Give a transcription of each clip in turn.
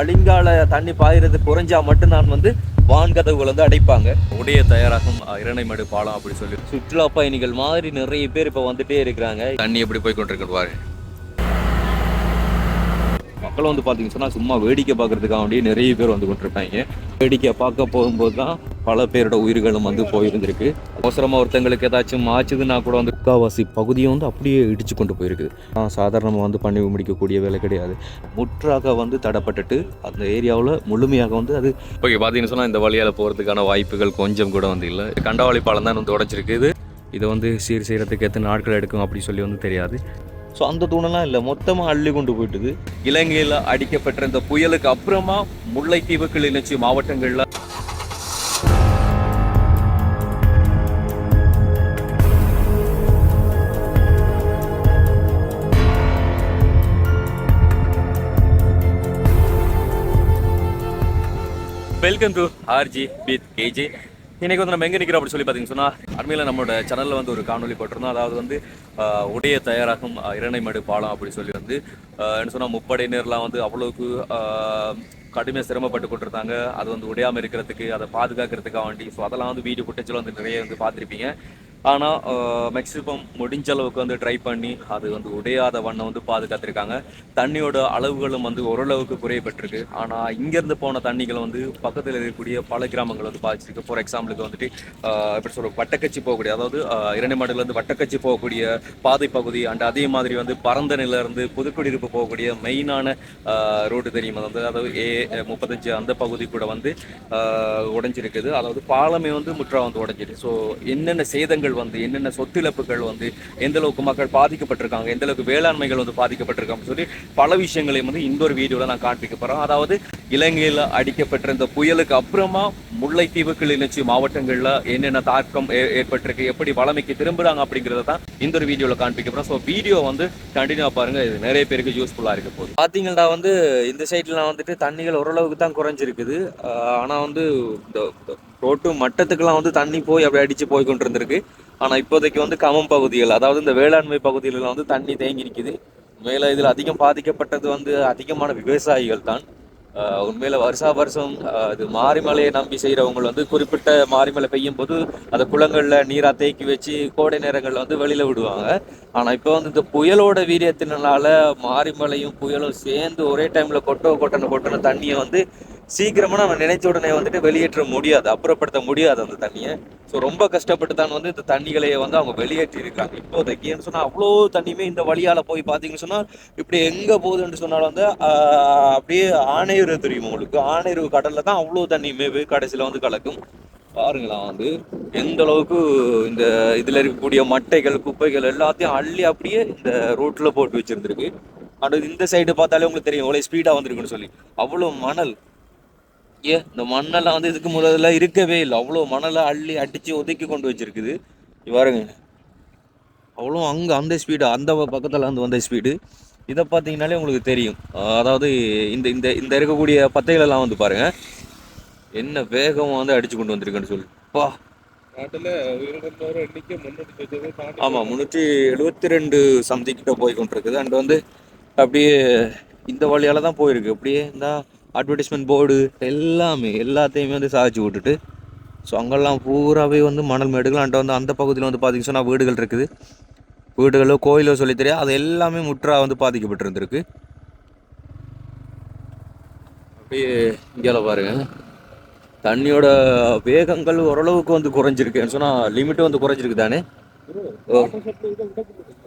அழிங்கால தண்ணி பாயிறது குறைஞ்சா மட்டும்தான் வந்து வான்கதவுகள் வந்து அடைப்பாங்க. உடைய தயாராகும் இரணைமடு பாலம் அப்படி சொல்லி சுற்றுலா பயணிகள் மாதிரி நிறைய பேர் இப்ப வந்துட்டே இருக்கிறாங்க. தண்ணி எப்படி போய் கொண்டிருக்கு மக்களும் மக்கள் வந்து பார்த்தீங்கன்னு சொன்னால் சும்மா வேடிக்கை பார்க்கறதுக்காக வேண்டிய நிறைய பேர் வந்து கொண்டிருப்பாங்க வேடிக்கை பார்க்க போகும்போது தான் பல பேரோட உயிர்களும் வந்து போயிருந்திருக்கு. அவசரமாக ஒருத்தங்களுக்கு ஏதாச்சும் ஆச்சுதுன்னா கூட வந்து முக்காவாசி பகுதியை வந்து அப்படியே இடிச்சு கொண்டு போயிருக்குது. நான் சாதாரணமாக வந்து பண்ணி முடிக்கக்கூடிய வேலை கிடையாது. முற்றாக வந்து தடப்பட்டுட்டு அந்த ஏரியாவில் முழுமையாக வந்து அது ஓகே பார்த்தீங்கன்னு சொன்னால் இந்த வழியால் போகிறதுக்கான வாய்ப்புகள் கொஞ்சம் கூட வந்து இல்லை. கண்டவாளி பாலம் தான் வந்து உடஞ்சிருக்கு. இது இதை வந்து சீர் செய்கிறதுக்கு எத்தனை நாட்கள் எடுக்கும் அப்படி சொல்லி வந்து தெரியாது. ஸோ அந்த தூணெல்லாம் இல்லை. மொத்தமாக அள்ளி கொண்டு போயிட்டுது. இலங்கையில் அடிக்கப்பட்ட இந்த புயலுக்கு அப்புறமா முல்லைத்தீவு கிளிநொச்சி மாவட்டங்களில் welcome to RG with KJ இன்னைக்கு வந்து நம்ம எங்க நிற்கிறோம் அப்படின்னு சொல்லி பார்த்தீங்கன்னு சொன்னா அண்மையில் நம்மளோட சேனல்ல வந்து ஒரு காணொலி போட்டிருந்தோம். அதாவது வந்து உடைய தயாராகும் ஆஹ், இரணைமடு பாலம் அப்படி சொல்லி வந்து என்ன சொன்னா முப்படையினர்லாம் வந்து அவ்வளவுக்கு கடுமையாக சிரமப்பட்டு கொண்டிருந்தாங்க. அது வந்து உடையாமல் இருக்கிறதுக்கு அதை பாதுகாக்கிறதுக்காக வேண்டி ஸோ அதெல்லாம் வந்து வீடியோ ஃபுட்டேஜில் வந்து நிறைய வந்து பார்த்துருப்பீங்க. ஆனால் மேக்ஸிமம் முடிஞ்ச அளவுக்கு வந்து ட்ரை பண்ணி அது வந்து உடையாத வண்ணம் வந்து பாதுகாத்திருக்காங்க. தண்ணியோட அளவுகளும் வந்து ஓரளவுக்கு குறையப்பட்டிருக்கு. ஆனால் இங்கேருந்து போன தண்ணிகள் வந்து பக்கத்தில் இருக்கக்கூடிய பல கிராமங்கள் வந்து பாதிச்சிருக்கு. ஃபார் எக்ஸாம்பிளுக்கு வந்துட்டு எப்படி சொல்கிற வட்டக்கச்சி போகக்கூடிய அதாவது இரண்டு மாடுலேருந்து வட்டக்கச்சி போகக்கூடிய பாதை பகுதி அண்ட் அதே மாதிரி வந்து பரந்த இருந்து புதுக்குடியிருப்பு போகக்கூடிய மெயினான ரோடு தெரியும்? அது வந்து அதாவது ஏ முப்பத்தஞ்சு அந்த பகுதி கூட வந்து உடஞ்சிருக்குது உடைஞ்சிருக்குது. அதாவது பாலமே வந்து முற்றா வந்து உடஞ்சிருக்கு. ஸோ என்னென்ன சேதங்கள் வந்து என்னென்ன சொத்திழப்புகள் வந்து எந்த அளவுக்கு மக்கள் பாதிக்கப்பட்டிருக்காங்க எந்த அளவுக்கு வேளாண்மைகள் வந்து பாதிக்கப்பட்டிருக்காங்க சொல்லி பல விஷயங்களையும் வந்து இந்த ஒரு வீடியோவில் நான் காண்பிக்க போகிறேன் அதாவது இலங்கையில் அடிக்கப்பட்ட இந்த புயலுக்கு அப்புறமா முல்லைத்தீவு கிளிநொச்சி மாவட்டங்களில் என்னென்ன தாக்கம் ஏ- ஏற்பட்டிருக்கு எப்படி வளமைக்கு திரும்புறாங்க அப்படிங்கிறத தான் இந்த ஒரு வீடியோவில் காண்பிக்க போகிறோம் ஸோ வீடியோ வந்து கண்டினியூவாக பாருங்க. இது நிறைய பேருக்கு யூஸ்ஃபுல்லாக இருக்க போகுது. பார்த்தீங்கன்னா வந்து இந்த சைட்லாம் வந்துட்டு தண்ணிகள் ஓரளவுக்கு தான் குறைஞ்சிருக்குது. ஆனால் வந்து இந்த ரோட்டு மட்டத்துக்கெல்லாம் வந்து தண்ணி போய் அப்படி அடிச்சு போய் கொண்டு இருந்திருக்கு ஆனால் இப்போதைக்கு வந்து கமம் பகுதிகள் அதாவது இந்த வேளாண்மை பகுதிகளெல்லாம் வந்து தண்ணி தேங்கி நிற்குது மேலே இதில் அதிகம் பாதிக்கப்பட்டது வந்து அதிகமான விவசாயிகள் தான். உண்மையில் வருஷா வருஷம் இது மாரிமலையை நம்பி செய்கிறவங்க வந்து குறிப்பிட்ட மாரிமலை பெய்யும் போது அந்த குளங்களில் நீராக தேக்கி வச்சு கோடை நேரங்களில் வந்து வெளியில் விடுவாங்க. ஆனால் இப்போ வந்து இந்த புயலோட வீரியத்தினால மாரிமலையும் புயலும் சேர்ந்து ஒரே டைமில் கொட்டோ கொட்டன கொட்டன தண்ணியை வந்து சீக்கிரமா நம்ம நினைச்ச உடனே வந்துட்டு வெளியேற்ற முடியாது அப்புறப்படுத்த முடியாது அந்த தண்ணியை. ஸோ ரொம்ப கஷ்டப்பட்டு தான் வந்து இந்த தண்ணிகளையே வந்து அவங்க வெளியேற்றியிருக்காங்க இப்போதைக்கு ஏன்னு சொன்னா அவ்வளோ தண்ணியுமே இந்த வழியால போய் பார்த்தீங்கன்னு சொன்னா இப்படி எங்க போகுதுன்னு சொன்னாலும் வந்து ஆஹ், அப்படியே ஆணையூர் தெரியும் உங்களுக்கு. ஆணையூர் கடலில் தான் அவ்வளோ தண்ணியுமே போய் கடைசியில வந்து கலக்கும். பாருங்களா வந்து எந்த அளவுக்கு இந்த இதுல இருக்கக்கூடிய மட்டைகள் குப்பைகள் எல்லாத்தையும் அள்ளி அப்படியே இந்த ரோட்ல போட்டு வச்சிருந்திருக்கு. அடுத்து இந்த சைடு பார்த்தாலே உங்களுக்கு தெரியும் இவ்வளோ ஸ்பீடா வந்திருக்குன்னு சொல்லி. அவ்வளவு மணல். ஏ இந்த மண்ணெல்லாம் வந்து இதுக்கு முதல்ல இருக்கவே இல்லை. அவ்வளோ மணலை அள்ளி அடிச்சு ஒதுக்கி கொண்டு வச்சிருக்குது. பாருங்க. அவ்வளோ அங்கே அந்த ஸ்பீடு அந்த பக்கத்தில் வந்து வந்த ஸ்பீடு இதை பார்த்தீங்கனாலே உங்களுக்கு தெரியும். அதாவது இந்த இந்த இந்த இருக்கக்கூடிய பத்தைகள் எல்லாம் வந்து பாருங்க. என்ன வேகம் வந்து அடிச்சு கொண்டு வந்திருக்குன்னு சொல்லி. பா. ஆமாம் முந்நூற்றி எழுபத்தி ரெண்டு சம்திங் கிட்ட போய் கொண்டிருக்குது. அண்ட் வந்து அப்படியே இந்த வழியால தான் போயிருக்கு. அப்படியே இந்த அட்வர்டைஸ்மெண்ட் போர்டு எல்லாமே எல்லாத்தையுமே வந்து சாதிச்சு விட்டுட்டு ஸோ அங்கெல்லாம் பூராவே வந்து மணல் மேடுகள் அண்ட் வந்து அந்த பகுதியில் வந்து பார்த்தீங்கன்னு சொன்னால் வீடுகள் இருக்குது. வீடுகளோ கோயிலோ சொல்லி தெரியாது அது எல்லாமே முற்றா வந்து பாதிக்கப்பட்டிருந்திருக்கு. அப்படியே இங்கே பாருங்க. தண்ணியோட வேகங்கள் ஓரளவுக்கு வந்து குறைஞ்சிருக்கு. சொன்னால் லிமிட்டும் வந்து குறைஞ்சிருக்கு தானே?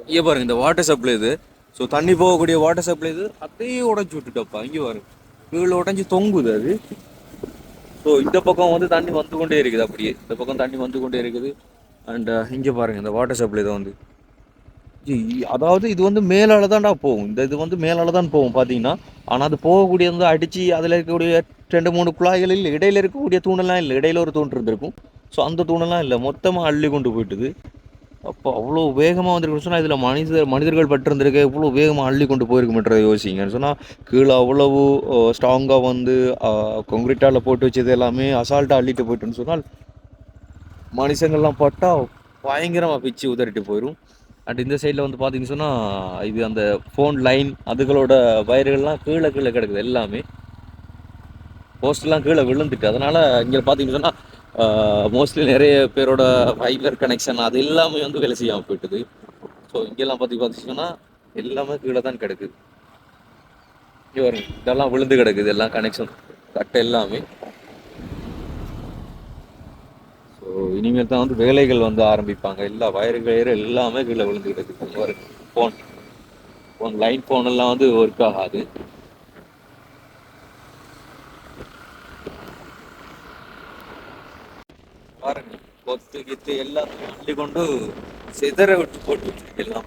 இங்கே பாருங்க இந்த வாட்டர் சப்ளை இது. ஸோ தண்ணி போகக்கூடிய வாட்டர் சப்ளை இது அப்படியே உடச்சி விட்டுட்டப்பா. இங்கே பாருங்க. கீழே உடைஞ்சு தொங்குது அது. ஸோ இந்த பக்கம் வந்து தண்ணி வந்து கொண்டே இருக்குது அப்படியே. இந்த பக்கம் தண்ணி வந்து கொண்டே இருக்குது. அண்ட் uh, இங்கே பாருங்க இந்த வாட்டர் சப்ளை தான் வந்து. அதாவது இது வந்து மேலால தான்டா போகும். இந்த இது வந்து மேலால தான் போகும் பார்த்தீங்கன்னா ஆனால் அது போகக்கூடிய வந்து அடித்து அதில் இருக்கக்கூடிய ரெண்டு மூணு குழாய்களில் இடையில இருக்கக்கூடிய தூணெல்லாம் இல்லை. இடையில ஒரு தூண் இருந்திருக்கும். ஸோ அந்த தூணெல்லாம் இல்லை. மொத்தமாக அள்ளி கொண்டு போயிட்டுது. அப்போ அவ்வளோ வேகமாக வந்திருக்குன்னு சொன்னால் இதில் மனிதர் மனிதர்கள் பட்டிருந்திருக்கு. இவ்வளோ வேகமாக அள்ளி கொண்டு போயிருக்குமென்றதை யோசிங்கன்னு சொன்னால் கீழே அவ்வளவு ஸ்ட்ராங்காக வந்து கொங்கிரீட்டால் போட்டு வச்சது எல்லாமே அசால்ட்டாக அள்ளிட்டு போயிட்டுன்னு சொன்னால் மனுஷங்கள்லாம் பட்டால் பயங்கரமாக பிச்சு உதறிட்டு போயிடும் அண்ட் இந்த சைடில் வந்து பார்த்தீங்கன்னு சொன்னால் இது அந்த ஃபோன் லைன் அதுகளோட வயர்கள்லாம் கீழே கீழே கிடக்குது எல்லாமே. போஸ்ட்லாம் கீழே விழுந்துட்டு. அதனால் இங்கே பார்த்தீங்கன்னு சொன்னால் மோஸ்ட்லி நிறைய பேரோட ஃபைபர் கனெக்ஷன் அது எல்லாமே வந்து வேலை செய்யாமல் போயிட்டுது. ஸோ இங்கெல்லாம் பார்த்து பார்த்தீங்கன்னா எல்லாமே கீழே தான் கிடக்குது இங்கே இதெல்லாம் விழுந்து கிடக்குது எல்லாம் கனெக்ஷன் கட்டை எல்லாமே. ஸோ இனிமேல் தான் வந்து வேலைகள் வந்து ஆரம்பிப்பாங்க. எல்லா வயரு கயிறு எல்லாமே கீழே விழுந்து கிடக்குது. ஒரு ஃபோன் ஃபோன் லைன் ஃபோன் எல்லாம் வந்து ஒர்க் ஆகாது பாருங்க கொத்து எல்லாத்தையும் அள்ளி கொண்டு சிதற விட்டு போட்டு எல்லாம்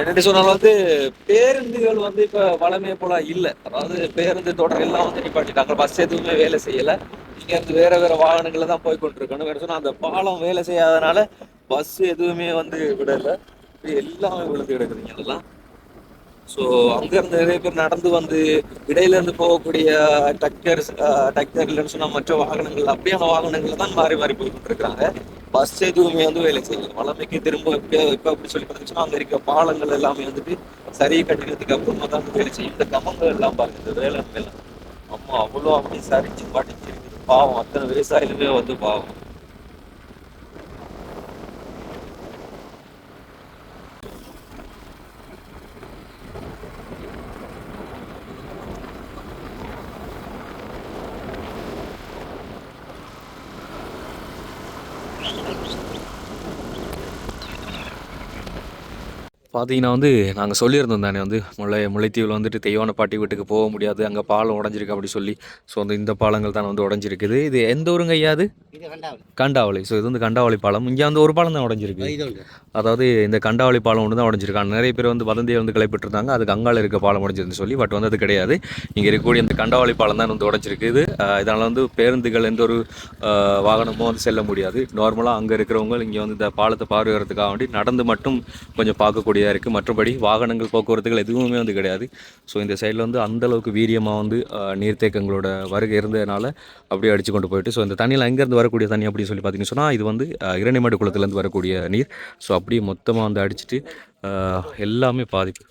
என்னட்டு சொன்னாலும் வந்து பேருந்துகள் வந்து இப்ப வளமே போல இல்ல. அதாவது பேருந்து தொடர் எல்லாம் வந்து நிப்பாட்டிட்டாங்க பஸ் எதுவுமே வேலை செய்யல. இங்க இருந்து வேற வேற வாகனங்கள்ல தான் போய் கொண்டிருக்கணும். வேற சொன்னா அந்த பாலம் வேலை செய்யாதனால பஸ் எதுவுமே வந்து விடல. இது எல்லாமே விழுந்து கிடக்குதுங்க எல்லாம் ஸோ அங்க இருந்து நிறைய பேர் நடந்து வந்து இடையில இருந்து போகக்கூடிய டக்கர்ஸ் டக்கர் இல்லைன்னு சொன்னா மற்ற வாகனங்கள் அப்படியான வாகனங்கள் தான் மாறி மாறி போய்கிட்டு இருக்கிறாங்க பஸ் எதுவுமே வந்து வேலை செய்யல. வளமைக்கு திரும்ப இப்போ இப்போ அப்படி சொல்லி பார்த்துச்சுன்னா அங்கே இருக்க பாலங்கள் எல்லாமே வந்துட்டு சரி கட்டினதுக்கு அப்புறமா தான் வந்து வேலை செய்யும். இந்த கமங்கள் எல்லாம் பாருங்க இந்த வேலை எல்லாம் அம்மா அவ்வளோ அப்படி சரிச்சு பாட்டிச்சு பாவம் அத்தனை விவசாயிலுமே வந்து பாவம். பார்த்தீங்கன்னா வந்து நாங்கள் சொல்லியிருந்தோம் தானே வந்து முல்லை முல்லைத்தீவில் வந்துட்டு தெய்வான பாட்டி வீட்டுக்கு போக முடியாது அங்கே பாலம் உடஞ்சிருக்கு அப்படி சொல்லி. ஸோ வந்து இந்த பாலங்கள் தான் வந்து உடஞ்சிருக்குது. இது எந்த ஊருங்க ஐயா அது? இது கண்டாவில் கண்டாவளி. ஸோ இது வந்து கண்டாவளி பாலம். இங்கே வந்து ஒரு பாலம் தான் உடஞ்சிருக்கு. அதாவது இந்த கண்டாவளி பாலம் ஒன்று தான் உடஞ்சிருக்காங்க நிறைய பேர் வந்து வதந்தியை வந்து கிளப்பிட்டுருந்தாங்க அது கங்கால இருக்க பாலம் உடஞ்சிருந்து சொல்லி பட் வந்து அது கிடையாது. இங்கே இருக்கக்கூடிய இந்த கண்டாவளி பாலம் தான் வந்து உடஞ்சிருக்கு. இது அஹ், இதனால வந்து பேருந்துகள் எந்த ஒரு வாகனமும் வந்து செல்ல முடியாது. நார்மலாக அங்கே இருக்கிறவங்க இங்கே வந்து இந்த பாலத்தை பார்வையிடறதுக்காக வேண்டி நடந்து மட்டும் கொஞ்சம் பார்க்கக்கூடியதாக இருக்குது மற்றபடி வாகனங்கள் போக்குவரத்துகள் எதுவுமே வந்து கிடையாது. ஸோ இந்த சைடில் வந்து அந்தளவுக்கு வீரியமாக வந்து நீர்த்தேக்கங்களோட வருகை இருந்ததுனால அப்படியே அடித்து கொண்டு போயிட்டு ஸோ இந்த தண்ணியில் அங்கேருந்து வரக்கூடிய தண்ணி அப்படின்னு சொல்லி பார்த்தீங்கன்னு சொன்னால் இது வந்து அஹ், இரணிமடு குளத்துலேருந்து வரக்கூடிய நீர். ஸோ அப்படியே மொத்தமாக வந்து அடிச்சிட்டு எல்லாமே பாதிப்பு.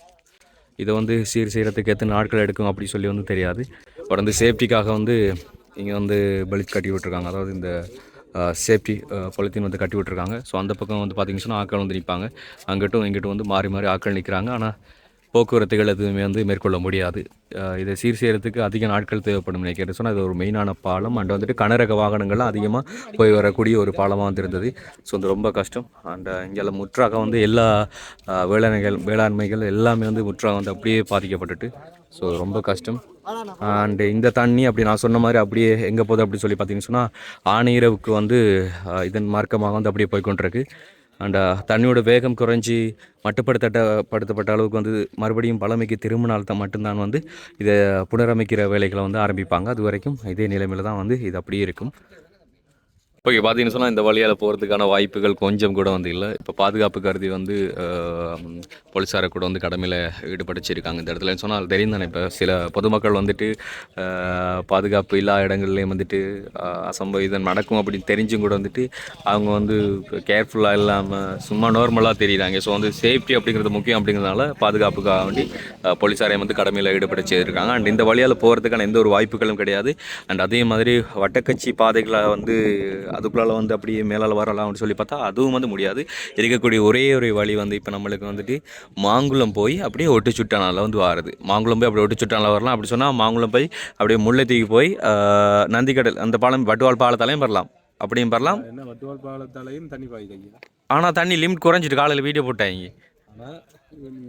இதை வந்து சீர் செய்கிறதுக்கு எத்தனை நாட்கள் எடுக்கும் அப்படி சொல்லி வந்து தெரியாது. பட் வந்து சேஃப்டிக்காக வந்து இங்கே வந்து பலித் கட்டி விட்டுருக்காங்க. அதாவது இந்த சேஃப்டி பொலித்தீன் வந்து கட்டி விட்டுருக்காங்க. ஸோ அந்த பக்கம் வந்து பார்த்தீங்கன்னு சொன்னால் ஆட்கள் வந்து நிற்பாங்க அங்கிட்டும் இங்கிட்டும் வந்து மாறி மாறி ஆட்கள் நிற்கிறாங்க ஆனால் போக்குவரத்துகள் எதுவுமே வந்து மேற்கொள்ள முடியாது. இதை சீர் செய்கிறதுக்கு அதிக நாட்கள் தேவைப்படும் நினைக்கிறேன். சொன்னால் இது ஒரு மெயினான பாலம். அண்ட் வந்துட்டு கனரக வாகனங்கள்லாம் அதிகமாக போய் வரக்கூடிய ஒரு பாலமாக வந்து இருந்தது. ஸோ வந்து ரொம்ப கஷ்டம். அண்ட் இங்கெல்லாம் முற்றாக வந்து எல்லா வேளாண்மைகள் வேளாண்மைகள் எல்லாமே வந்து முற்றாக வந்து அப்படியே பாதிக்கப்பட்டுட்டு ஸோ ரொம்ப கஷ்டம். அண்டு இந்த தண்ணி அப்படி நான் சொன்ன மாதிரி அப்படியே எங்கே போகுது அப்படின்னு சொல்லி பார்த்தீங்கன்னு சொன்னால் ஆணையிரவுக்கு வந்து இதன் மார்க்கமாக வந்து அப்படியே போய்க்கொண்டிருக்கு அண்ட் தண்ணியோட வேகம் குறைஞ்சி மட்டுப்படுத்தப்பட்ட படுத்தப்பட்ட அளவுக்கு வந்து மறுபடியும் பழமைக்கு திரும்பினால் தான் மட்டும்தான் வந்து இதை புனரமைக்கிற வேலைகளை வந்து ஆரம்பிப்பாங்க. அது வரைக்கும் இதே நிலைமையில் தான் வந்து இது அப்படியே இருக்கும். ஓகே பார்த்தீங்கன்னு சொன்னால் இந்த வழியால் போகிறதுக்கான வாய்ப்புகள் கொஞ்சம் கூட வந்து இல்லை. இப்போ பாதுகாப்பு கருதி வந்து போலீஸாரை கூட வந்து கடமையில் ஈடுபடுத்திருக்காங்க இந்த இடத்துல. சொன்னால் தெரியும் தானே. இப்போ சில பொதுமக்கள் வந்துட்டு பாதுகாப்பு இல்லா இடங்கள்லேயும் வந்துட்டு அஹ், அசம்பவிதம் நடக்கும் அப்படின்னு தெரிஞ்சும் கூட வந்துட்டு அவங்க வந்து கேர்ஃபுல்லாக இல்லாமல் சும்மா நார்மலாக தெரியுறாங்க. ஸோ வந்து சேஃப்டி அப்படிங்கிறது முக்கியம் அப்படிங்கிறதுனால பாதுகாப்புக்காக வேண்டி அஹ், போலீஸாரையும் வந்து கடமையில் ஈடுபடுத்தி இருக்காங்க அண்ட் இந்த வழியால் போகிறதுக்கான எந்த ஒரு வாய்ப்புகளும் கிடையாது. அண்ட் அதே மாதிரி வட்டக்கட்சி பாதைகளை வந்து அதுக்குள்ளால வந்து அப்படியே மேலால் வரலாம் அப்படின்னு சொல்லி பார்த்தா அதுவும் வந்து முடியாது. இருக்கக்கூடிய ஒரே ஒரு வழி வந்து இப்போ நம்மளுக்கு வந்துட்டு மாங்குளம் போய் அப்படியே ஒட்டுச்சுட்டானால வந்து வாருது. மாங்குளம் போய் அப்படியே ஒட்டுச்சுட்டானால வரலாம். அப்படி சொன்னால் மாங்குளம் போய் அப்படியே முல்லைத்தீக்கு போய் நந்திக்கடல் அந்த பாலம் வட்டுவால் பாலத்தாலையும் வரலாம். அப்படியும் வரலாம். என்ன வட்டுவால் பாலத்தாலையும் தண்ணி ஐயா ஆனால் தண்ணி லிமிட் குறைஞ்சிட்டு காலையில் வீடியோ போட்டாங்க. ஆனால்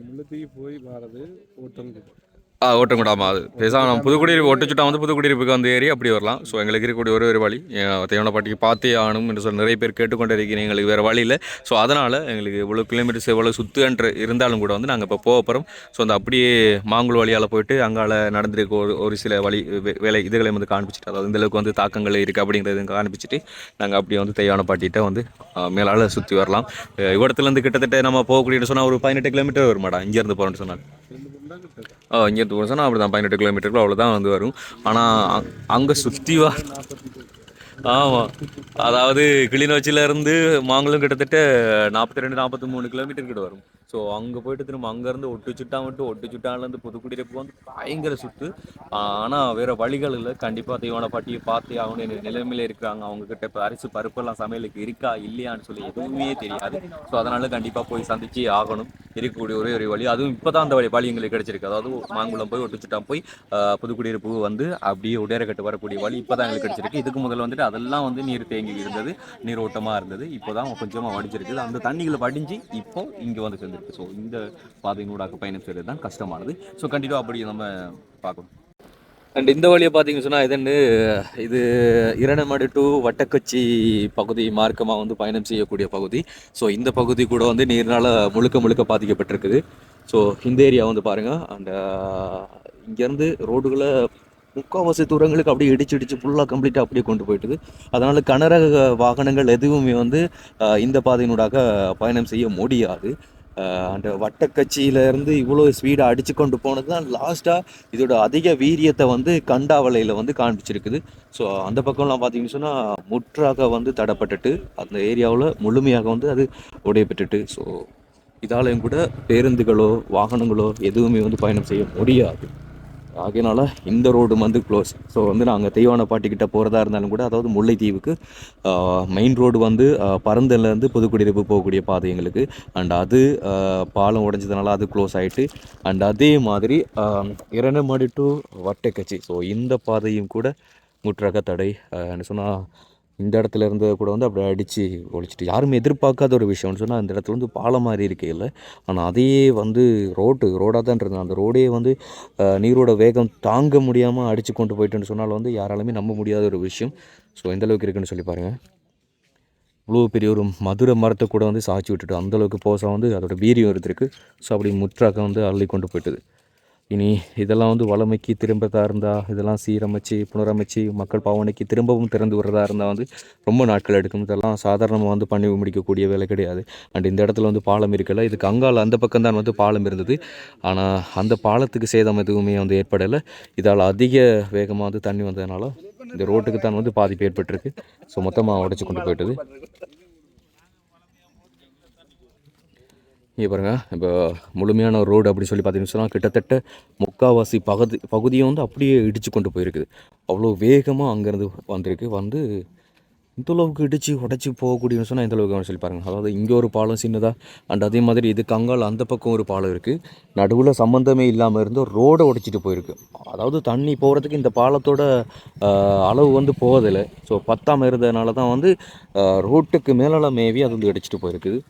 முள்ளத்தூக்கி போய் வாரது ஓட்டம் ஆ ஓட்டங்குடாமா அது பேசாமல் நம்ம புதுக்குடியிருப்பு ஒட்டுச்சுட்டா வந்து புதுக்குடியிருப்புக்கு வந்து ஏறி அப்படி வரலாம். ஸோ எங்களுக்கு இருக்கக்கூடிய ஒரே ஒரு வழி தேவனப்பாட்டிக்கு பார்த்தே ஆகணும் என்று சொல்லி நிறைய பேர் கேட்டுக்கொண்டே இருக்கிறீங்க எங்களுக்கு வேறு வழி இல்லை. ஸோ அதனால் எங்களுக்கு இவ்வளோ கிலோமீட்டர்ஸ் எவ்வளோ சுத்துன்ற இருந்தாலும் கூட வந்து நாங்கள் இப்போ போக போகிறோம் ஸோ அந்த அப்படியே மாங்குள் வழியால் போயிட்டு அங்கால நடந்திருக்க ஒரு ஒரு சில வழி வே- வேலை இதுகளை வந்து காண்பிச்சிட்டு அதாவது இந்தளவுக்கு வந்து தாக்கங்கள் இருக்குது அப்படிங்கிறது காண்பிச்சிட்டு நாங்கள் அப்படியே வந்து தெய்வான பாட்டிகிட்ட வந்து மேலால் சுற்றி வரலாம். அஹ் கிட்டத்தட்ட நம்ம போகக்கூடியன்னு சொன்னால் ஒரு பதினெட்டு கிலோமீட்டர் வருமாடா இங்கேருந்து போகிறோன்னு சொன்னால். இங்கேருந்து தூரம் சொன்னால் அப்படி தான் பதினெட்டு கிலோமீட்டருக்கு அவ்வளோதான் வந்து வரும். ஆனால் அங்கே சுற்றி வா ஆமாம் அதாவது கிளிநொச்சியில இருந்து மாங்குளம் கிட்டத்தட்ட நாற்பத்தி ரெண்டு நாற்பத்தி மூணு கிலோமீட்டர் கிட்ட வரும். ஸோ அங்கே போயிட்டு திரும்ப அங்கேருந்து ஒட்டு சுட்டா மட்டும் ஒட்டுச்சுட்டான்லேருந்து புதுக்குடியிருப்பு வந்து பயங்கர சுற்று ஆனால் வேற வழிகள் இல்லை. கண்டிப்பாக தெய்வான பாட்டியை பார்த்து அவங்க நிலைமையில இருக்கிறாங்க. அவங்கக்கிட்ட இப்போ அரிசி பருப்பெல்லாம் சமையலுக்கு இருக்கா இல்லையான்னு சொல்லி எதுவுமே தெரியாது. ஸோ அதனால கண்டிப்பாக போய் சந்திச்சு ஆகணும். இருக்கக்கூடிய ஒரே ஒரு வழி. அதுவும் இப்போ தான் அந்த வழி வழி எங்களுக்கு கிடைச்சிருக்கு. அதாவது மாங்குளம் போய் ஒட்டு சுட்டா போய் புதுக்குடியிருப்பு வந்து அப்படியே உடையரக்கட்டு வரக்கூடிய வழி இப்போ தான் எங்களுக்கு கிடைச்சிருக்கு. இதுக்கு முதல்ல வந்துட்டு அதெல்லாம் வந்து நீர் தேங்கி இருந்தது நீரோட்டமாக இருந்தது. இப்போ தான் கொஞ்சமாக வடிஞ்சிருக்குது. அந்த தண்ணிகளை வடிஞ்சு இப்போ இங்கே வந்து சேர்ந்துருக்கு. ஸோ இந்த பாதையினூடாக பயணம் செய்கிறது தான் கஷ்டமானது. ஸோ கண்டிப்பாக அப்படி நம்ம பார்க்கணும். அண்ட் இந்த வழியை பார்த்தீங்கன்னு சொன்னால் இதுன்னு இது இரணமடு டு வட்டக்கச்சி பகுதி மார்க்கமாக வந்து பயணம் செய்யக்கூடிய பகுதி. ஸோ இந்த பகுதி கூட வந்து நீர்னால் முழுக்க முழுக்க பாதிக்கப்பட்டிருக்குது. ஸோ இந்த ஏரியா வந்து பாருங்கள் அண்ட் இங்கேருந்து ரோடுகளை முக்கால்வாசி தூரங்களுக்கு அப்படியே இடிச்சு இடிச்சு ஃபுல்லாக கம்ப்ளீட்டாக அப்படியே கொண்டு போயிட்டுது. அதனால் கனரக வாகனங்கள் எதுவுமே வந்து இந்த பாதையினூடாக பயணம் செய்ய முடியாது. அந்த வட்டக்கட்சியிலேருந்து இவ்வளோ ஸ்பீடாக அடித்து கொண்டு போனது தான் லாஸ்ட்டாக இதோட அதிக வீரியத்தை வந்து கண்டாவலையில் வந்து காண்பிச்சிருக்குது. ஸோ அந்த பக்கம்லாம் பார்த்தீங்கன்னு சொன்னால் முற்றாக வந்து தடப்பட்டுட்டு அந்த ஏரியாவில் முழுமையாக வந்து அது உடையப்பட்டுட்டு. ஸோ இதாலையும் கூட பேருந்துகளோ வாகனங்களோ எதுவுமே வந்து பயணம் செய்ய முடியாது. ஆகையினால இந்த ரோடு வந்து க்ளோஸ் ஸோ வந்து நாங்கள் தெய்வான பாட்டிக்கிட்ட போகிறதா இருந்தாலும் கூட அதாவது முல்லைத்தீவுக்கு மெயின் ரோடு வந்து பரந்தன்லேருந்து புதுக்குடியிருப்பு போகக்கூடிய பாதை எங்களுக்கு. அண்ட் அது பாலம் உடைஞ்சதுனால அது க்ளோஸ் ஆகிட்டு அண்ட் அதே மாதிரி இரணமடி டு வட்டக்கச்சி. ஸோ இந்த பாதையும் கூட முற்றாக தடை என்ன சொன்னால் இந்த இடத்துல இருந்த கூட வந்து அப்படி அடித்து ஒழிச்சிட்டு. யாருமே எதிர்பார்க்காத ஒரு விஷயம்னு சொன்னால் அந்த இடத்துல வந்து பாலம் மாதிரி இருக்கையில் ஆனால் அதையே வந்து ரோட்டு ரோடாக தான் இருந்தது. அந்த ரோடே வந்து நீரோட வேகம் தாங்க முடியாமல் அடித்து கொண்டு போயிட்டுன்னு சொன்னால் வந்து யாராலுமே நம்ப முடியாத ஒரு விஷயம். ஸோ எந்தளவுக்கு இருக்குன்னு சொல்லி பாருங்கள் இவ்வளோ பெரிய ஒரு மதுரை மரத்தை கூட வந்து சாய்ச்சி விட்டுட்டு அந்த அளவுக்கு போசம் வந்து அதோட வீரியம் இருந்திருக்கு. ஸோ அப்படி முற்றாக வந்து அள்ளி கொண்டு போயிட்டுது. இனி இதெல்லாம் வந்து வளமைக்கு திரும்பதா இருந்தால் இதெல்லாம் சீரமைச்சு புனரமைச்சு மக்கள் பாவனைக்கு திரும்பவும் திறந்து விடுறதா இருந்தால் வந்து ரொம்ப நாட்கள் எடுக்கும். இதெல்லாம் சாதாரணமாக வந்து பண்ணி முடிக்கக்கூடிய வேலை கிடையாது. அண்ட் இந்த இடத்துல வந்து பாலம் இருக்கல. இதுக்கு கங்கால் அந்த பக்கம் தான் வந்து பாலம் இருந்தது. ஆனால் அந்த பாலத்துக்கு சேதம் எதுவுமே வந்து ஏற்படலை. இதால் அதிக வேகமாக வந்து தண்ணி வந்ததுனால இந்த ரோட்டுக்கு தான் வந்து பாதிப்பு ஏற்பட்டிருக்கு. ஸோ மொத்தமாக உடச்சி கொண்டு போயிட்டது. இங்கே பாருங்கள் இப்போ முழுமையான ரோடு அப்படி சொல்லி பார்த்தீங்கன்னு சொன்னால் கிட்டத்தட்ட முக்காவாசி பகுதி பகுதியை வந்து அப்படியே இடித்து கொண்டு போயிருக்குது. அவ்வளோ வேகமாக அங்கேருந்து வந்திருக்கு. வந்து இந்த அளவுக்கு இடித்து உடச்சி போகக்கூடியன்னு சொன்னால் இந்தளவுக்கு சொல்லி பாருங்கள் அதாவது இங்கே ஒரு பாலம் சின்னதாக அண்ட் அதே மாதிரி இது கங்கால் அந்த பக்கம் ஒரு பாலம் இருக்குது நடுவில் சம்மந்தமே இல்லாமல் இருந்து ரோடை உடைச்சிட்டு போயிருக்கு. அதாவது தண்ணி போகிறதுக்கு இந்த பாலத்தோட அளவு வந்து போவதில்லை. ஸோ பத்தாமல் இருந்ததுனால தான் வந்து ரோட்டுக்கு மேலால மேவி அது வந்து இடிச்சிட்டு போயிருக்குது.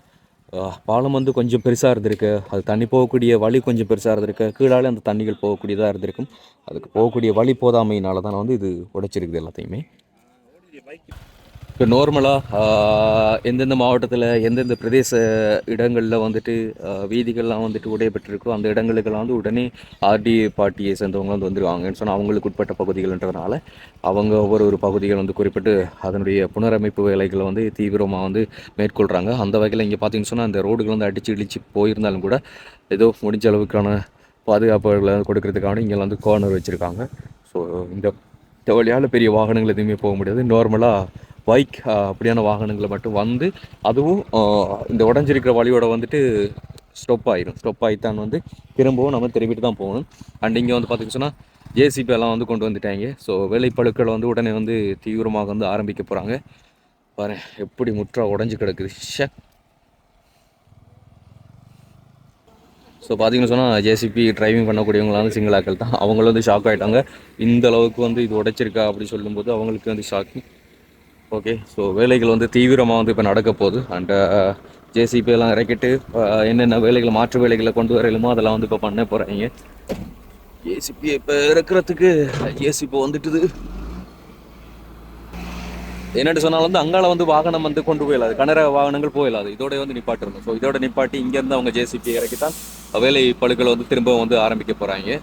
பாலம் வந்து கொஞ்சம் பெருசாக இருந்திருக்கு. அது தண்ணி போகக்கூடிய வழி கொஞ்சம் பெருசாக இருந்திருக்கு. கீழாலே அந்த தண்ணிகள் போகக்கூடியதாக இருந்திருக்கும். அதுக்கு போகக்கூடிய வழி போதாமையினால தான் வந்து இது உடைச்சிருக்குது எல்லாத்தையுமே. இப்போ நார்மலாக எந்தெந்த மாவட்டத்தில் எந்தெந்த பிரதேச இடங்களில் வந்துட்டு வீதிகள்லாம் வந்துட்டு உடையப்பட்டிருக்கோ அந்த இடங்களுக்கெல்லாம் வந்து உடனே ஆர்டி பார்ட்டியை சேர்ந்தவங்க வந்து வந்துருவாங்கன்னு சொன்னால் அவங்களுக்கு உட்பட்ட பகுதிகள்ன்றதுனால அவங்க ஒவ்வொரு ஒரு பகுதிகள் வந்து குறிப்பிட்டு அதனுடைய புனரமைப்பு வேலைகளை வந்து தீவிரமாக வந்து மேற்கொள்கிறாங்க அந்த வகையில் இங்கே பார்த்தீங்கன்னு சொன்னால் அந்த ரோடுகள் வந்து அடித்து இடித்து போயிருந்தாலும் கூட ஏதோ முடிஞ்ச அளவுக்கான பாதுகாப்புகளை கொடுக்கறதுக்கான இங்கே வந்து கார்னர் வச்சுருக்காங்க. ஸோ இந்த இந்த வழியால் பெரிய வாகனங்கள் எதுவுமே போக முடியாது. நார்மலாக பைக் அப்படியான வாகனங்களை மட்டும் வந்து அதுவும் இந்த உடஞ்சிருக்கிற வழியோட வந்துட்டு ஸ்டொப் ஆயிரும். ஸ்டொப் ஆகித்தான் வந்து திரும்பவும் நம்ம திரும்பிட்டு தான் போகணும். அண்ட் இங்கே வந்து பார்த்துக்க சொன்னால் ஜேசிபி எல்லாம் வந்து கொண்டு வந்துட்டாங்க. ஸோ வேலைப்பழுக்கள் வந்து உடனே வந்து தீவிரமாக வந்து ஆரம்பிக்க போகிறாங்க பாரு எப்படி முற்றா உடஞ்சி கிடக்குது. ஷே ஸோ பார்த்தீங்கன்னு சொன்னால் ஜேசிபி டிரைவிங் பண்ணக்கூடியவங்களாம் வந்து சிங்களாக்கள் தான் அவங்களும் வந்து ஷாக் ஆகிட்டாங்க இந்த அளவுக்கு வந்து இது உடைச்சிருக்கா அப்படி சொல்லும்போது அவங்களுக்கு வந்து ஷாக்கிங் ஓகே ஸோ வேலைகள் வந்து தீவிரமாக வந்து இப்போ நடக்க போகுது. அண்ட் ஜேசிபியெல்லாம் uh, இறக்கிட்டு uh, என்னென்ன வேலைகளை மாற்று வேலைகளை கொண்டு வரையிலுமோ அதெல்லாம் வந்து இப்போ பண்ண போகிறாங்க ஏசிபி இப்போ இறக்குறதுக்கு ஏசிபி வந்துட்டுது. என்னட்டு சொன்னாலும் வந்து அங்கால வந்து வாகனம் வந்து கொண்டு போயிடாது கனர வாகனங்கள் போயிடாது இதோட வந்து நிப்பாட்டிருந்தோம் ஸோ இதோட நிப்பாட்டி இங்கேருந்து அவங்க ஜேசிபி இறக்கித்தான் வேலை பழுக்களை வந்து திரும்ப வந்து ஆரம்பிக்க போகிறாங்க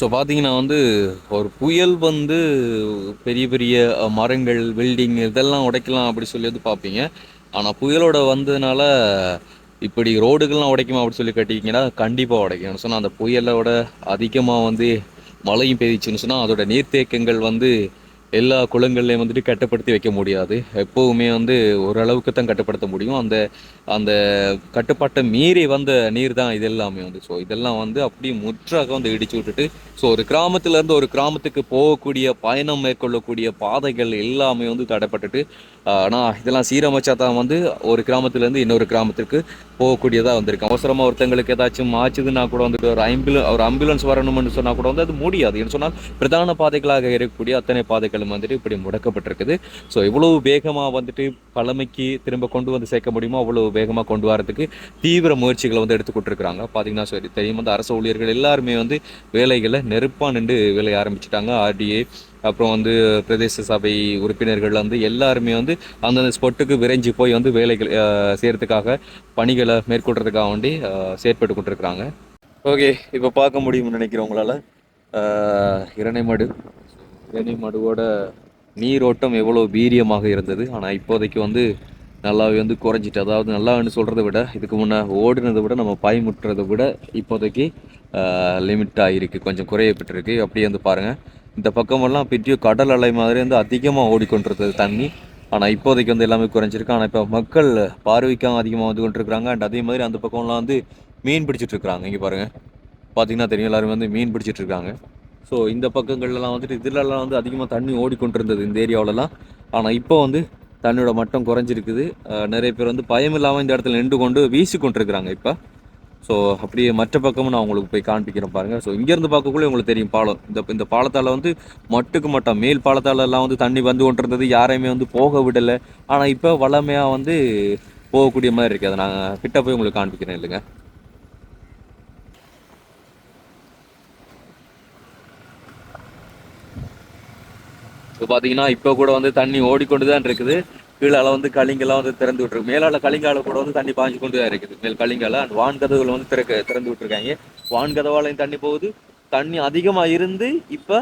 ஸோ பார்த்தீங்கன்னா வந்து ஒரு புயல் வந்து பெரிய பெரிய மரங்கள் பில்டிங் இதெல்லாம் உடைக்கலாம் அப்படி சொல்லி வந்து பார்ப்பீங்க ஆனால் புயலோட வந்ததுனால இப்படி ரோடுகள்லாம் உடைக்குமா அப்படி சொல்லி கட்டிக்கிங்கன்னா கண்டிப்பாக உடைக்கும் சொன்னால் அந்த புயலோட அதிகமாக வந்து மழையும் பெய்ச்சுன்னு சொன்னால் அதோட நீர்த்தேக்கங்கள் வந்து எல்லா குளங்கள்லையும் வந்துட்டு கட்டுப்படுத்தி வைக்க முடியாது. எப்போவுமே வந்து ஓரளவுக்கு தான் கட்டுப்படுத்த முடியும். அந்த அந்த கட்டுப்பாட்டை மீறி வந்த நீர் தான் இது எல்லாமே வந்து. ஸோ இதெல்லாம் வந்து அப்படியே முற்றாக வந்து இடிச்சு விட்டுட்டு ஸோ ஒரு கிராமத்துலேருந்து ஒரு கிராமத்துக்கு போகக்கூடிய பயணம் மேற்கொள்ளக்கூடிய பாதைகள் எல்லாமே வந்து தடைப்பட்டுட்டு ஆனால் இதெல்லாம் சீரமைச்சா தான் வந்து ஒரு கிராமத்துலேருந்து இன்னொரு கிராமத்துக்கு போகக்கூடியதாக வந்திருக்கு. அவசரமாக ஒருத்தங்களுக்கு ஏதாச்சும் ஆச்சுதுன்னா கூட வந்துட்டு ஒரு ஆம்புலன் ஒரு ஆம்புலன்ஸ் வரணும்னு சொன்னால் கூட வந்து அது முடியாது. என்று சொன்னால் பிரதான பாதைகளாக இருக்கக்கூடிய அத்தனை பாதைகள் பாதைகளும் வந்துட்டு இப்படி முடக்கப்பட்டிருக்குது. ஸோ எவ்வளவு வேகமாக வந்துட்டு பழமைக்கு திரும்ப கொண்டு வந்து சேர்க்க முடியுமோ அவ்வளவு வேகமாக கொண்டு வரதுக்கு தீவிர முயற்சிகளை வந்து எடுத்துக்கிட்டு இருக்கிறாங்க பார்த்தீங்கன்னா சரி தெரியும். வந்து அரசு ஊழியர்கள் எல்லாருமே வந்து வேலைகளை நெருப்பாக நின்று வேலையை ஆரம்பிச்சிட்டாங்க. ஆர்டிஏ அப்புறம் வந்து பிரதேச சபை உறுப்பினர்கள் வந்து எல்லாருமே வந்து அந்தந்த ஸ்பாட்டுக்கு விரைஞ்சு போய் வந்து வேலைகள் அஹ், செய்யறதுக்காக பணிகளை மேற்கொள்றதுக்காக வேண்டி செயற்பட்டு கொண்டிருக்கிறாங்க. ஓகே இப்போ பார்க்க முடியும்னு நினைக்கிறேன் உங்களால் இரணைமடு இரணைமடுவோட நீரோட்டம் எவ்வளோ வீரியமாக இருந்தது? ஆனால் இப்போதைக்கு வந்து நல்லாவே வந்து குறைஞ்சிட்டு அதாவது நல்லான்னு சொல்கிறத விட இதுக்கு முன்னே ஓடினதை விட நம்ம பயமுட்டுறதை விட இப்போதைக்கு லிமிட் ஆகிருக்கு கொஞ்சம் குறையப்பட்டிருக்கு அப்படியே வந்து பாருங்கள் இந்த பக்கமெல்லாம் பெரிய கடல் அலை மாதிரி வந்து அதிகமாக ஓடிக்கொண்டிருந்தது தண்ணி. ஆனால் இப்போதைக்கு வந்து எல்லாமே குறைஞ்சிருக்கு. ஆனால் இப்போ மக்கள் பார்வைக்காக அதிகமாக வந்து கொண்டிருக்கிறாங்க. அண்ட் அதே மாதிரி அந்த பக்கம்லாம் வந்து மீன் பிடிச்சிட்ருக்குறாங்க இங்கே பாருங்கள் பார்த்தீங்கன்னா தெரியும். எல்லாருமே வந்து மீன் பிடிச்சிட்ருக்காங்க ஸோ இந்த பக்கங்கள்லாம் வந்துட்டு இதுலலாம் வந்து அதிகமாக தண்ணி ஓடிக்கொண்டிருந்தது இந்த ஏரியாவிலலாம். ஆனால் இப்போ வந்து தண்ணியோட மட்டம் குறைஞ்சிருக்குது. நிறைய பேர் வந்து பயம் இல்லாமல் இந்த இடத்துல நின்று கொண்டு வீசி கொண்டிருக்கிறாங்க இப்போ. ஸோ அப்படியே மற்ற பக்கமும் நான் உங்களுக்கு போய் காண்பிக்கிறேன் பாருங்கள் ஸோ இங்கேருந்து பார்க்கக்குள்ளே உங்களுக்கு தெரியும் பாலம். இந்த இந்த பாலத்தால் வந்து மட்டுக்கு மட்டம் மேல் பாலத்தாலெல்லாம் வந்து தண்ணி வந்து கொண்டிருந்தது. யாரையுமே வந்து போக விடலை. ஆனால் இப்போ வளமையாக வந்து போகக்கூடிய மாதிரி இருக்குது அதை நான் கிட்ட போய் உங்களுக்கு காண்பிக்கிறேன் இல்லைங்க. இப்போ பார்த்தீங்கன்னா இப்போ கூட வந்து தண்ணி ஓடிக்கொண்டு தான் இருக்குது. கீழால வந்து கலிங்கெல்லாம் வந்து திறந்து விட்டுருக்கு. மேலால கலிங்கால கூட வந்து தண்ணி பாஞ்சு கொண்டு தான் இருக்குது. மேல் கலிங்கால அண்ட் வான்கதவுகள் வந்து திறக்க திறந்து விட்டுருக்காங்க. வான்கதவாலையும் தண்ணி போகுது. தண்ணி அதிகமா இருந்து இப்போ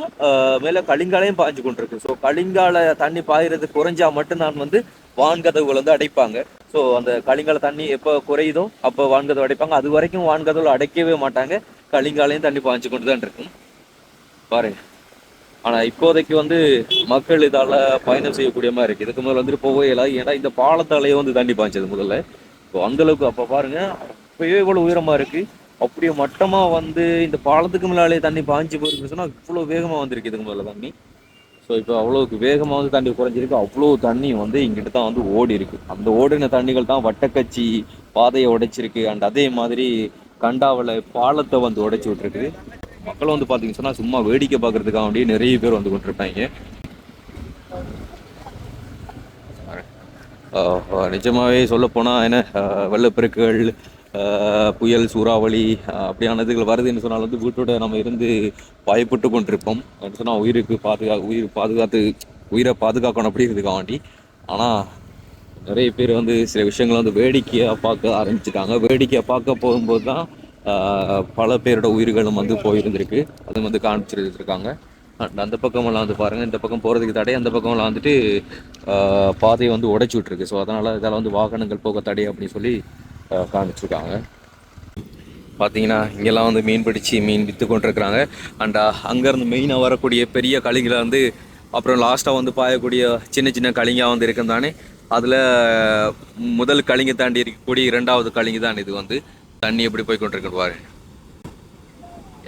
மேல கலிங்காலையும் பாஞ்சு கொண்டிருக்கு. ஸோ கலிங்கால தண்ணி பாயிறது குறைஞ்சா மட்டும்தான் வந்து வான்கதவுகள் வந்து அடைப்பாங்க. ஸோ அந்த கலிங்கால தண்ணி எப்போ குறையுதோ அப்போ வான்கதவு அடைப்பாங்க. அது வரைக்கும் வான்கதவுல அடைக்கவே மாட்டாங்க. கலிங்காலையும் தண்ணி பாஞ்சு கொண்டு தான் இருக்கும் பாருங்க. ஆனா இப்போதைக்கு வந்து மக்கள் இதால பயணம் செய்யக்கூடிய மாதிரி இருக்கு. இதுக்கு முதல்ல வந்துட்டு போகவே இல்லை. ஏன்னா இந்த பாலத்தாலேயே வந்து தண்ணி பாய்ச்சது முதல்ல. இப்போ அந்த அளவுக்கு அப்ப பாருங்க அப்பயே இவ்வளவு உயரமா இருக்கு. அப்படியே மட்டமா வந்து இந்த பாலத்துக்கு மேலாலே தண்ணி பாய்ஞ்சு போயிருக்குன்னு சொன்னா இவ்வளவு வேகமா வந்திருக்கு இதுக்கு முதல்ல தண்ணி. ஸோ இப்போ அவ்வளோக்கு வேகமாக வந்து தண்ணி குறைஞ்சிருக்கு. அவ்வளோ தண்ணி வந்து இங்கிட்ட தான் வந்து ஓடி இருக்கு. அந்த ஓடின தண்ணிகள் தான் வட்டக்கச்சி பாதையை உடைச்சிருக்கு. அண்ட் அதே மாதிரி கண்டாவில் பாலத்தை வந்து உடைச்சி விட்டுருக்குது. மக்களும் வந்து பார்த்தீங்கன்னு சொன்னா சும்மா வேடிக்கை பார்க்கறதுக்காக வேண்டிய நிறைய பேர் வந்து கொண்டிருப்பாங்க. நிஜமாகவே ஆஹ் நிஜமாவே என்ன வெள்ளப்பெருக்கள் வெள்ளப்பெருக்குகள் புயல் சூறாவளி அப்படியான அப்படியானதுகள் வருதுன்னு சொன்னால் வந்து வீட்டோட நம்ம இருந்து பயப்பட்டு கொண்டிருப்போம். சொன்னால் உயிருக்கு பாதுகா உயிர் பாதுகாத்து உயிரை பாதுகாக்கணும் அப்படிங்கிறதுக்காக வேண்டி. ஆனால் நிறைய பேர் வந்து சில விஷயங்களை வந்து வேடிக்கையாக பார்க்க ஆரம்பிச்சிட்டாங்க. வேடிக்கையாக பார்க்க போகும்போது தான் பல பேரோட உயிர்களும் வந்து போயிருந்திருக்கு. அது வந்து காமிச்சிருக்காங்க அண்ட் அந்த பக்கமெல்லாம் வந்து பாருங்கள் இந்த பக்கம் போகிறதுக்கு தடை அந்த பக்கமெல்லாம் வந்துட்டு பாதையை வந்து உடைச்சி விட்ருக்கு ஸோ அதனால் இதால் வந்து வாகனங்கள் போக தடை அப்படின்னு சொல்லி காமிச்சிருக்காங்க பார்த்தீங்கன்னா இங்கெல்லாம் வந்து மீன் பிடிச்சி மீன் விற்று கொண்டிருக்கிறாங்க. அண்ட் அங்கேருந்து மெயினாக வரக்கூடிய பெரிய கலிங்கில் வந்து அப்புறம் லாஸ்ட்டாக வந்து பாயக்கூடிய சின்ன சின்ன களிங்காக வந்து இருக்கும் தானே அதில் முதல் களிங்கை தாண்டி இருக்கக்கூடிய இரண்டாவது களிங்கு தான் இது வந்து. தண்ணி எப்படி போய் கொண்டிருக்கு பாரு.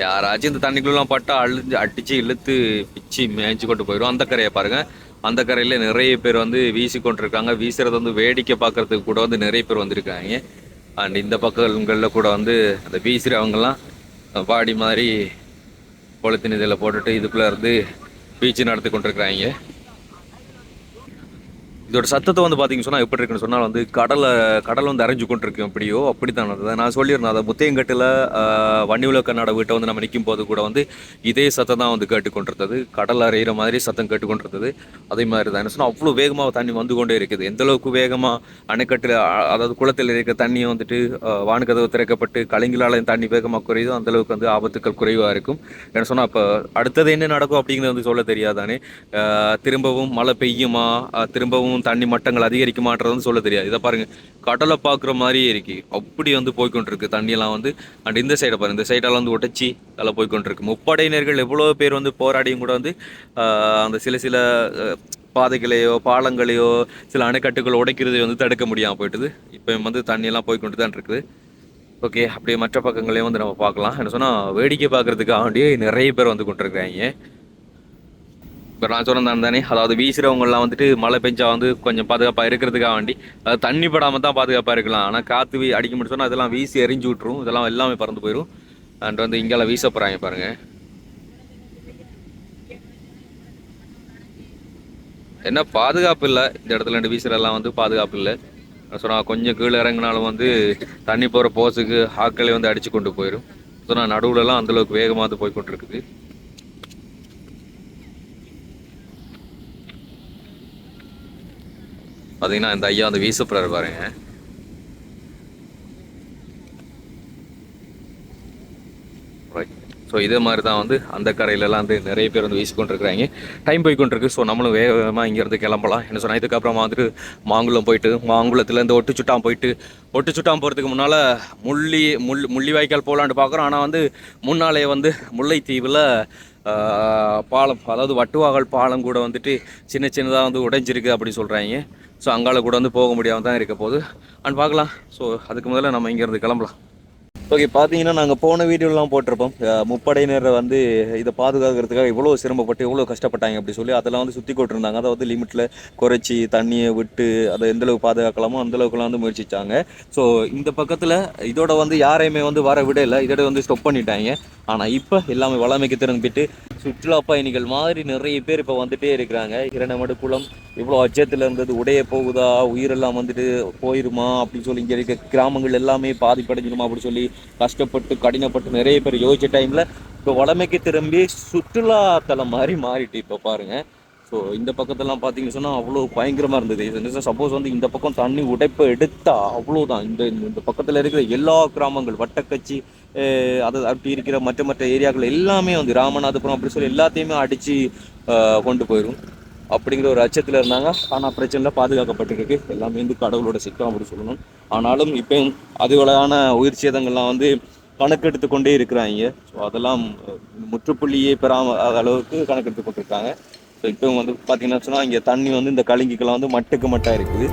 யாராச்சும் இந்த தண்ணிக்குள்ளெல்லாம் பட்டா அழிஞ்சு அடித்து இழுத்து பிச்சு மேய்ச்சி கொண்டு போயிடும் அந்த கரையை பாருங்கள் அந்த கரையில் நிறைய பேர் வந்து வீசி கொண்டிருக்காங்க வீசுறது வந்து வேடிக்கை பார்க்கறதுக்கு கூட வந்து நிறைய பேர் வந்திருக்காங்க. அண்ட் இந்த பக்கங்களில் கூட வந்து அந்த வீசுறவங்கலாம் பாடி மாதிரி பொழுத்தின் இதில் போட்டுட்டு இதுக்குள்ளே இருந்து பீச்சு நடத்தி கொண்டிருக்கிறாங்க. இதோட சத்தத்தை வந்து பார்த்தீங்க சொன்னால் எப்படி இருக்குன்னு சொன்னால் வந்து கடலை கடல் வந்து அரைஞ்சு கொண்டிருக்கும் எப்படியோ அப்படித்தான் அதை நான் சொல்லியிருந்தேன் அதை முத்தையங்கட்டில் வன்னியுல கன்னட வீட்டை வந்து நம்ம நிற்கும் போது கூட வந்து இதே சத்தம் தான் வந்து கேட்டுக்கொண்டிருந்தது. கடல் அரைகிற மாதிரி சத்தம் கேட்டுக்கொண்டிருந்தது. அதே மாதிரி தான் என்ன சொன்னால் அவ்வளோ வேகமாக தண்ணி வந்து கொண்டே இருக்குது. எந்த அளவுக்கு வேகமாக அணைக்கட்டில் அதாவது குளத்தில் இருக்க தண்ணியை வந்துட்டு வானுக்கதவு திறக்கப்பட்டு கலைஞர்களாலையும் தண்ணி வேகமாக குறையுதோ அந்தளவுக்கு வந்து ஆபத்துக்கள் குறைவாக இருக்கும். என்ன சொன்னால் இப்போ அடுத்தது என்ன நடக்கும் அப்படிங்கிறது வந்து சொல்ல தெரியாதானே. திரும்பவும் மழை பெய்யுமா? திரும்பவும் தண்ணி மட்டங்கள் அதிகரிக்க வந்து சொல்ல தெரியாது. இதை பாருங்க கடலை பார்க்குற மாதிரியே இருக்கு. அப்படி வந்து போய்கொண்டிருக்கு தண்ணியெல்லாம் வந்து. அண்ட் இந்த சைடை பாருங்க இந்த சைடெல்லாம் வந்து ஒட்டச்சி அதெல்லாம் போய்கொண்டிருக்கு. முப்படையினர்கள் எவ்வளோ பேர் வந்து போராடியும் கூட வந்து அந்த சில சில பாதைகளையோ பாலங்களையோ சில அணைக்கட்டுகள் உடைக்கிறதை வந்து தடுக்க முடியாமல் போயிட்டுது. இப்போ வந்து தண்ணியெல்லாம் போய்க்கொண்டு தான் இருக்குது. ஓகே அப்படியே மற்ற பக்கங்களையும் வந்து நம்ம பார்க்கலாம். என்ன சொன்னால் வேடிக்கை பார்க்கறதுக்காக வேண்டியே நிறைய பேர் வந்து கொண்டிருக்கிறாங்க. இப்போ நான் சொன்னேன் தானே அதாவது வீசுறவங்கலாம் வந்துட்டு மழை பெஞ்சா வந்து கொஞ்சம் பாதுகாப்பாக இருக்கிறதுக்காக வேண்டி அது தண்ணி படாமல் தான் பாதுகாப்பாக இருக்கலாம். ஆனால் காற்று வீ அடிக்க முடியும் சொன்னால் அதெல்லாம் வீசி எரிஞ்சு விட்ரும் இதெல்லாம் எல்லாமே பறந்து போயிடும் அண்ட் வந்து இங்கெல்லாம் வீச போகிறாங்க பாருங்கள் என்ன பாதுகாப்பு இல்லை. இந்த இடத்துல ரெண்டு வீசுகிறெல்லாம் வந்து பாதுகாப்பு இல்லை. சொன்னால் கொஞ்சம் கீழே இறங்கினாலும் வந்து தண்ணி போகிற போஸுக்கு ஆக்களை வந்து அடித்து கொண்டு போயிடும் சொன்னால் நடுவுலலாம் அந்தளவுக்கு வேகமாக வந்து போய் பார்த்தீங்கன்னா இந்த ஐயா வந்து வீசப்படுறாரு பாருங்க. ஸோ இதே மாதிரி தான் வந்து அந்த கரையிலலாம் வந்து நிறைய பேர் வந்து வீசிக்கொண்டிருக்கிறாங்க. டைம் போய் கொண்டிருக்கு ஸோ நம்மளும் வேகமாக இங்கேருந்து கிளம்பலாம். என்ன சொன்னால் இதுக்கப்புறமா வந்துட்டு மாங்குளம் போயிட்டு மாங்குளத்துலேருந்து சுட்டாம் போயிட்டு ஒட்டு சுட்டாம் போகிறதுக்கு முன்னால் முள்ளி முள் முள்ளிவாய்க்கால் போகலான்னு பார்க்குறோம் ஆனால் வந்து முன்னாலே வந்து முல்லைத்தீவில் பாலம் அதாவது வட்டுவாகல் பாலம் கூட வந்துட்டு சின்ன சின்னதாக வந்து உடைஞ்சிருக்கு அப்படின்னு சொல்கிறாங்க ஸோ அங்கால கூட வந்து போக முடியாமல் தான் இருக்க போகுது. அண்ட் பார்க்கலாம். ஸோ அதுக்கு முதல்ல நம்ம இங்கேருந்து கிளம்பலாம். ஓகே பார்த்தீங்கன்னா நாங்கள் போன வீடியோலாம் போட்டிருப்போம். முப்படையினரை முப்படையினர் வந்து இதை பாதுகாக்கிறதுக்காக இவ்வளோ சிரமப்பட்டு எவ்வளோ கஷ்டப்பட்டாங்க அப்படி சொல்லி அதெல்லாம் வந்து சுற்றி கொட்டிருந்தாங்க அதை வந்து லிமிட்டில் குறைச்சி தண்ணியை விட்டு அதை எந்தளவுக்கு பாதுகாக்கலாமோ அந்தளவுக்குலாம் வந்து முயற்சிச்சாங்க. ஸோ இந்த பக்கத்தில் இதோட வந்து யாரையுமே வந்து வர விடலை. இதோட வந்து ஸ்டொப் பண்ணிட்டாங்க. ஆனால் இப்போ எல்லாமே வளமைக்கு திரும்பிட்டு சுற்றுலா பயணிகள் மாதிரி நிறைய பேர் இப்போ வந்துட்டே இருக்கிறாங்க. இரண்டமடு குளம் இவ்வளோ அச்சத்தில் இருந்தது உடைய போகுதா உயிரெல்லாம் வந்துட்டு போயிருமா அப்படின்னு சொல்லி இங்கே இருக்க கிராமங்கள் எல்லாமே பாதிப்படைஞ்சிருமா அப்படின்னு சொல்லி கஷ்டப்பட்டு கடினப்பட்டு நிறைய பேர் யோசிச்ச டைமில் இப்போ வளமைக்கு திரும்பி சுற்றுலா தலம் மாதிரி மாறிட்டு இப்போ பாருங்கள் ஸோ இந்த பக்கத்தெல்லாம் பார்த்தீங்கன்னு சொன்னால் அவ்வளோ பயங்கரமாக இருந்தது. சப்போஸ் வந்து இந்த பக்கம் தண்ணி உடைப்பை எடுத்தால் அவ்வளோதான் இந்த இந்த பக்கத்தில் இருக்கிற எல்லா கிராமங்கள் வட்டக்கச்சி அது அப்படி இருக்கிற மற்ற மற்ற ஏரியாக்கள் எல்லாமே வந்து ராமநாதபுரம் அப்படி சொல்லி எல்லாத்தையுமே அடித்து கொண்டு போயிடும் அப்படிங்கிற ஒரு அச்சத்தில் இருந்தாங்க. ஆனால் பிரச்சனை பாதுகாக்கப்பட்டிருக்கு. எல்லாமே வந்து கடவுளோட சிக்கம் அப்படி சொல்லணும். ஆனாலும் இப்போ அதுகளான உயிர் சேதங்கள்லாம் வந்து கணக்கெடுத்து கொண்டே இருக்கிறாங்க. ஸோ அதெல்லாம் முற்றுப்புள்ளியே பெறாம அளவுக்கு கணக்கெடுத்து கொண்டிருக்காங்க. ஸோ இப்போ வந்து பார்த்தீங்கன்னா சொன்னால் இங்கே தண்ணி வந்து இந்த கலிங்கிக்கெல்லாம் வந்து மட்டுக்கு மட்டாக இருக்குது.